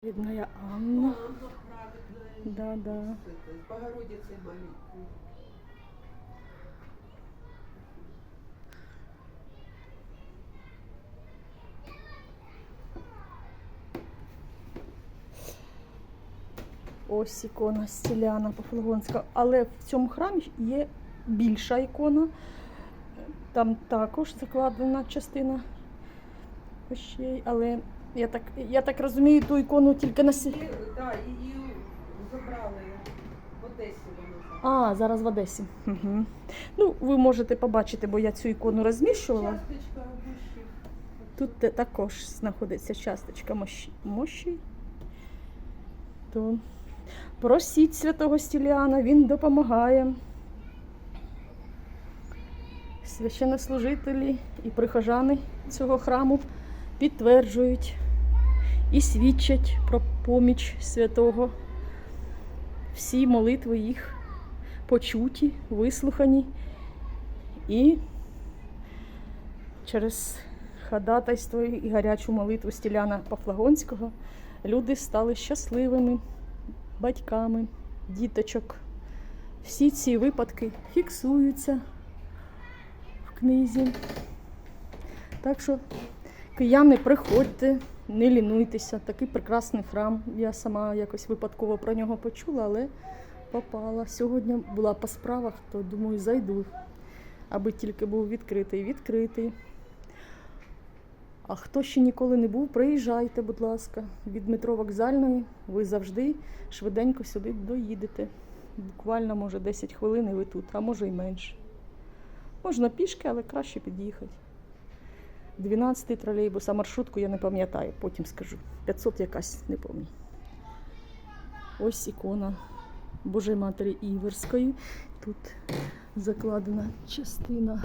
Бедная Анна. Да, да. Это, Богородице. Ось ікона Стіляна Пафлагонська. Але в цьому храмі є більша ікона. Там також закладена частина. Але я так, я так розумію, ту ікону тільки на сі... Да, її забрали в Одесі. А, зараз в Одесі. Угу. Ну, ви можете побачити, бо я цю ікону розміщувала. Часточка душі. Тут також знаходиться часточка мощі. мощі. То просіть святого Стіліана, він допомагає. Священнослужителі і прихожани цього храму підтверджують і свідчать про поміч святого. Всі молитви їх почуті, вислухані і через ходатайство і гарячу молитву Стіляна Пафлагонського люди стали щасливими батьками, діточок. Всі ці випадки фіксуються в книзі. Так що, кияни, приходьте, не лінуйтеся. Такий прекрасний храм. Я сама якось випадково про нього почула, але попала. Сьогодні була по справах, то думаю, зайду, аби тільки був відкритий. Відкритий. А хто ще ніколи не був, приїжджайте, будь ласка. Від метро вокзальної ви завжди швиденько сюди доїдете. Буквально, може, 10 хвилин і ви тут, а може й менше. Можна пішки, але краще під'їхати. 12-й тролейбус, а маршрутку я не пам'ятаю, потім скажу. 500 якась, не пам'ятаю. Ось ікона Божої Матері Іверської. Тут закладена частина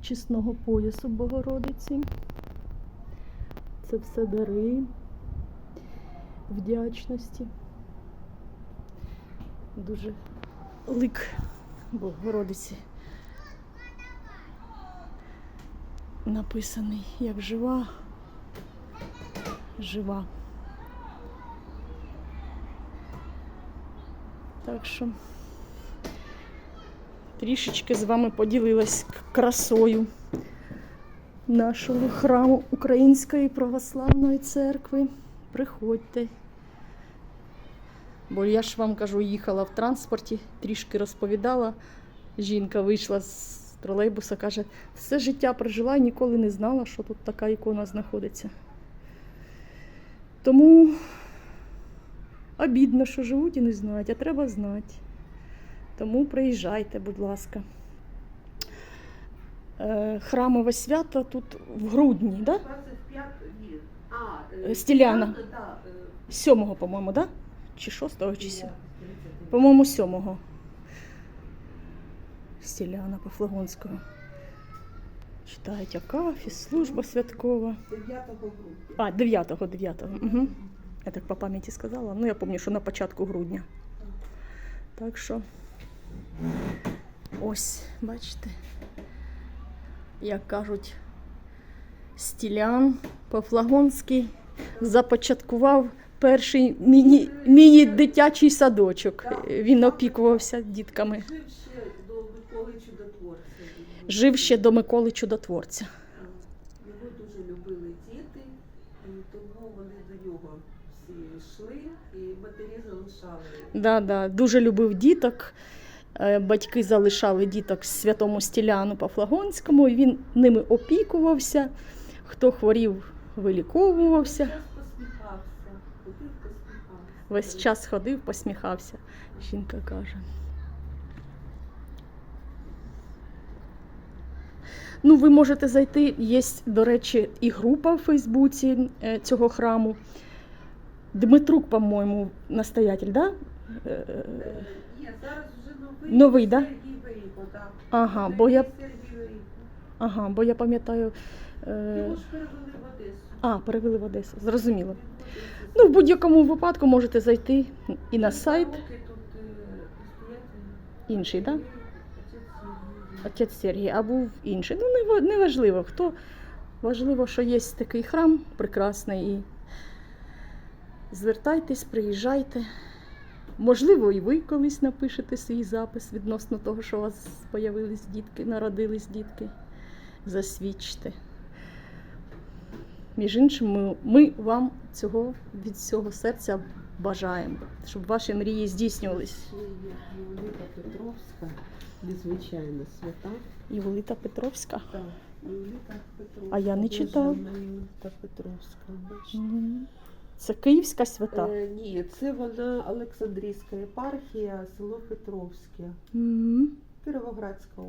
чесного поясу Богородиці. Це все дари вдячності. Дуже лик Богородиці написаний як жива, жива. Так що трішечки з вами поділилась красою нашого храму Української православної церкви. Приходьте. Бо я ж вам кажу, їхала в транспорті, трішки розповідала. Жінка вийшла з тролейбуса, каже, все життя прожила і ніколи не знала, що тут така ікона знаходиться. Тому обідно, що живуть і не знають, а треба знати. Тому приїжджайте, будь ласка. Е, Храмове свято тут в грудні, да? 25 ні. А, Е, Стіляна. Да, е, 7-го, по-моєму, да? Чи 6-го, чи 7 я- По-моєму, 7-го. Стіляна Пафлагонського. Читають Акафіс, служба святкова. 9 грудня. А, 9-го, 9-го. Угу. Я так по пам'яті сказала. Ну, я пам'ятаю, що на початку грудня. Так що ось, бачите, як кажуть, Стілян Пафлагонський започаткував перший міні, міні-дитячий садочок. Він опікувався дітками. Жив ще до Миколи Чудотворця. Жив ще до Миколи Чудотворця. Його дуже любили діти, і тому вони до нього всі йшли, і матері залишали. Да, да, дуже любив діток. Е, Батьки залишали діток святому Стіляну Пафлагонському, і він ними опікувався. Хто хворів, виліковувався. Весь час ходив, посміхався, жінка каже. Ну, ви можете зайти. Є, до речі, і група в Фейсбуці е, цього храму. Дмитрук, по-моєму, настоятель, да? Е, Е, Ні, зараз вже новий. Новий, да? Так. Ага, бо я, ага, бо я пам'ятаю. Його ж перевели в Одесу. а, перевели в Одесу, зрозуміло. Ну, в будь-якому випадку можете зайти і на сайт. Тут е, Інший, да? Отець Сергій. А був інший. Ну, не, важливо, хто. Важливо, що є такий храм прекрасний і Звертайтесь, приїжджайте. Можливо, і ви колись напишете свій запис відносно того, що у вас з'явились дітки, народились дітки. Засвідчте. Між іншим, ми вам цього від всього серця бажаємо, щоб ваші мрії здійснювались. Євліта Петровська, незвичайна свята. Євелита Петровська. Так, Євліта Петровська. А я не читала. Євліта Петровська, бачите. Це Київська свята. Е, ні, це вона Олександрійська єпархія, село Петровське, Мгм. Кіровоградська